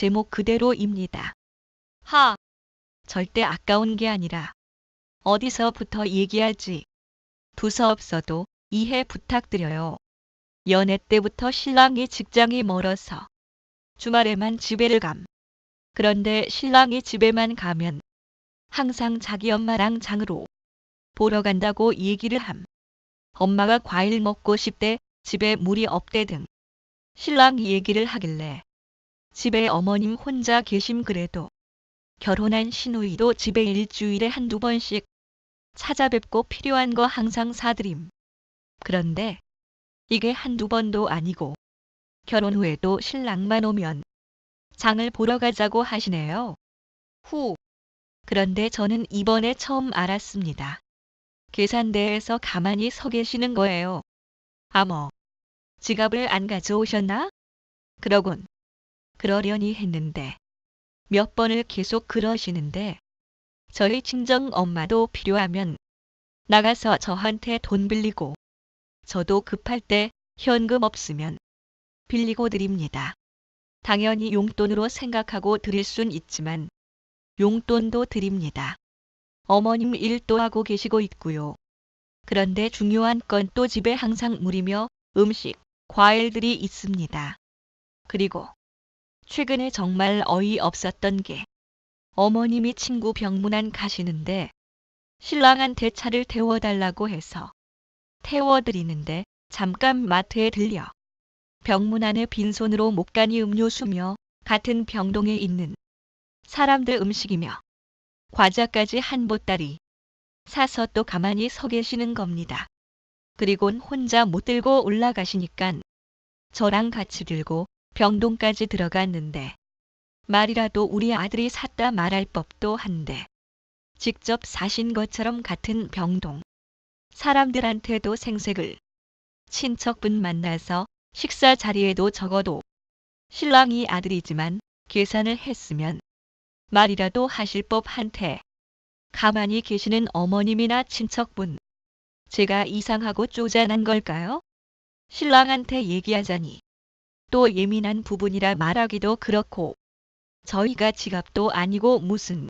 제목 그대로입니다. 하, 절대 아까운 게 아니라 어디서부터 얘기하지. 두서없어도 이해 부탁드려요. 연애 때부터 신랑이 직장이 멀어서 주말에만 집에를 감. 그런데 신랑이 집에만 가면 항상 자기 엄마랑 장으로 보러 간다고 얘기를 함. 엄마가 과일 먹고 싶대 집에 물이 없대 등 신랑이 얘기를 하길래 집에 어머님 혼자 계심 그래도 결혼한 시누이도 집에 일주일에 한두 번씩 찾아뵙고 필요한 거 항상 사드림. 그런데 이게 한두 번도 아니고 결혼 후에도 신랑만 오면 장을 보러 가자고 하시네요. 후. 그런데 저는 이번에 처음 알았습니다. 계산대에서 가만히 서 계시는 거예요. 아머. 지갑을 안 가져오셨나? 그러군. 그러려니 했는데 몇 번을 계속 그러시는데 저희 친정 엄마도 필요하면 나가서 저한테 돈 빌리고 저도 급할 때 현금 없으면 빌리고 드립니다. 당연히 용돈으로 생각하고 드릴 순 있지만 용돈도 드립니다. 어머님 일도 하고 계시고 있고요. 그런데 중요한 건 또 집에 항상 물이며 음식, 과일들이 있습니다. 그리고 최근에 정말 어이없었던 게 어머님이 친구 병문안 가시는데 신랑한테 차를 태워달라고 해서 태워드리는데 잠깐 마트에 들려 병문안에 빈손으로 못 가니 음료수며 같은 병동에 있는 사람들 음식이며 과자까지 한 보따리 사서 또 가만히 서 계시는 겁니다. 그리곤 혼자 못 들고 올라가시니깐 저랑 같이 들고 병동까지 들어갔는데 말이라도 우리 아들이 샀다 말할 법도 한데 직접 사신 것처럼 같은 병동. 사람들한테도 생색을. 친척분 만나서 식사 자리에도 적어도 신랑이 아들이지만 계산을 했으면 말이라도 하실 법한테. 가만히 계시는 어머님이나 친척분. 제가 이상하고 쪼잔한 걸까요? 신랑한테 얘기하자니 또 예민한 부분이라 말하기도 그렇고 저희가 지갑도 아니고 무슨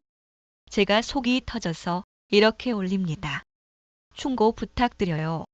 제가 속이 터져서 이렇게 올립니다. 충고 부탁드려요.